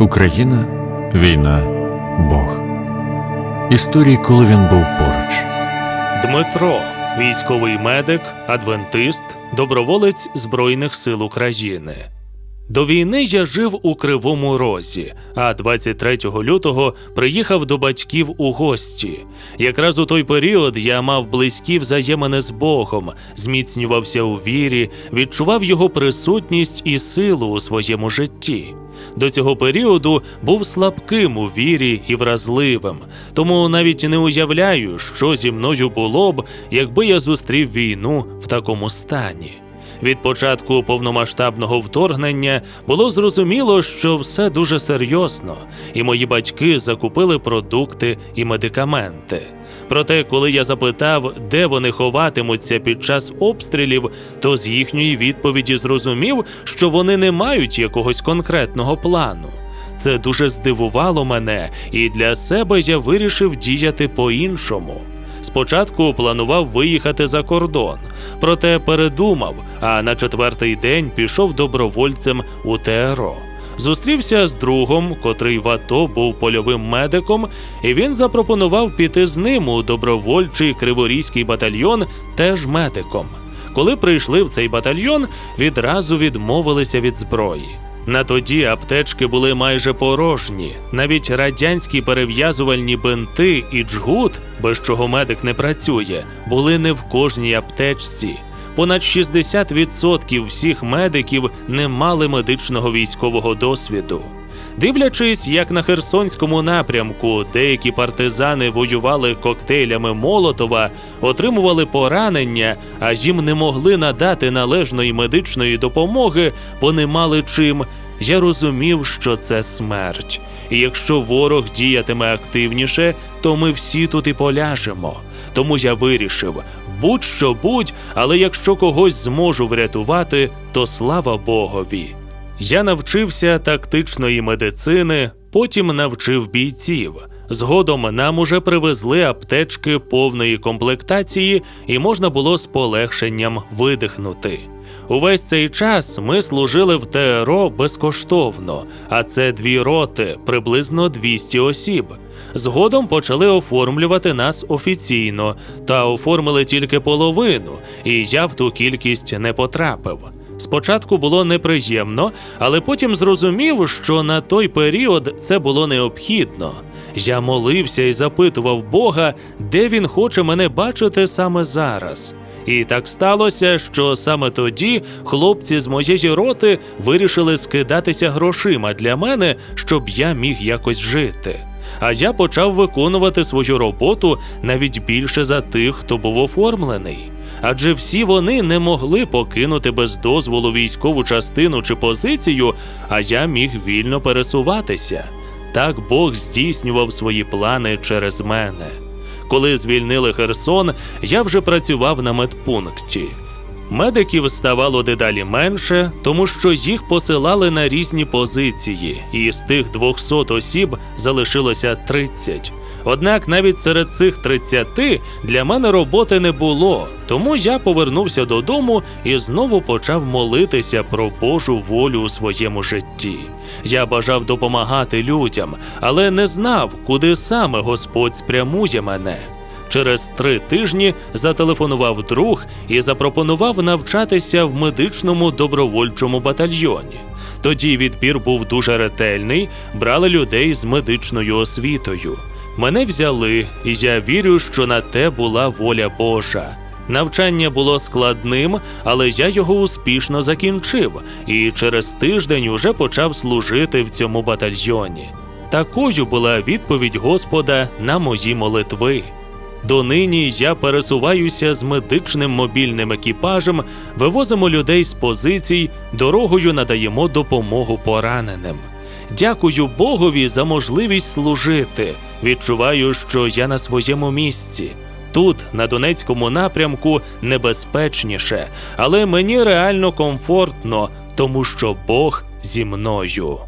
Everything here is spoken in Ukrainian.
Україна, війна, Бог. Історії, коли він був поруч. Дмитро, військовий медик, адвентист, доброволець Збройних сил України. До війни я жив у Кривому Розі, а 23 лютого приїхав до батьків у гості. Якраз у той період я мав близькі взаємини з Богом, зміцнювався у вірі, відчував його присутність і силу у своєму житті. До цього періоду був слабким у вірі і вразливим, тому навіть не уявляю, що зі мною було б, якби я зустрів війну в такому стані. Від початку повномасштабного вторгнення було зрозуміло, що все дуже серйозно, і мої батьки закупили продукти і медикаменти. Проте, коли я запитав, де вони ховатимуться під час обстрілів, то з їхньої відповіді зрозумів, що вони не мають якогось конкретного плану. Це дуже здивувало мене, і для себе я вирішив діяти по-іншому. Спочатку планував виїхати за кордон, проте передумав, а на четвертий день пішов добровольцем у ТРО. Зустрівся з другом, котрий в АТО був польовим медиком, і він запропонував піти з ним у добровольчий криворізький батальйон, теж медиком. Коли прийшли в цей батальйон, відразу відмовилися від зброї. На тоді аптечки були майже порожні. Навіть радянські перев'язувальні бинти і джгут, без чого медик не працює, були не в кожній аптечці. Понад 60% всіх медиків не мали медичного військового досвіду. Дивлячись, як на Херсонському напрямку деякі партизани воювали коктейлями Молотова, отримували поранення, а їм не могли надати належної медичної допомоги, бо не мали чим. Я розумів, що це смерть. І якщо ворог діятиме активніше, то ми всі тут і поляжемо. Тому я вирішив: будь-що будь, але якщо когось зможу врятувати, то слава Богові. Я навчився тактичної медицини, потім навчив бійців. Згодом нам уже привезли аптечки повної комплектації, і можна було з полегшенням видихнути. Увесь цей час ми служили в ТРО безкоштовно, а це дві роти, приблизно 200 осіб. Згодом почали оформлювати нас офіційно, та оформили тільки половину, і я в ту кількість не потрапив. Спочатку було неприємно, але потім зрозумів, що на той період це було необхідно. Я молився і запитував Бога, де він хоче мене бачити саме зараз. І так сталося, що саме тоді хлопці з моєї роти вирішили скидатися грошима для мене, щоб я міг якось жити. А я почав виконувати свою роботу навіть більше за тих, хто був оформлений. Адже всі вони не могли покинути без дозволу військову частину чи позицію, а я міг вільно пересуватися. Так Бог здійснював свої плани через мене. Коли звільнили Херсон, я вже працював на медпункті. Медиків ставало дедалі менше, тому що їх посилали на різні позиції, і з тих 200 осіб залишилося 30. Однак навіть серед цих 30 для мене роботи не було, тому я повернувся додому і знову почав молитися про Божу волю у своєму житті. Я бажав допомагати людям, але не знав, куди саме Господь спрямує мене. Через три тижні зателефонував друг і запропонував навчатися в медичному добровольчому батальйоні. Тоді відбір був дуже ретельний, брали людей з медичною освітою. Мене взяли, і я вірю, що на те була воля Божа. Навчання було складним, але я його успішно закінчив і через тиждень уже почав служити в цьому батальйоні. Такою була відповідь Господа на мої молитви. Донині я пересуваюся з медичним мобільним екіпажем, вивозимо людей з позицій, дорогою надаємо допомогу пораненим. Дякую Богові за можливість служити. Відчуваю, що я на своєму місці. Тут, на Донецькому напрямку, небезпечніше, але мені реально комфортно, тому що Бог зі мною.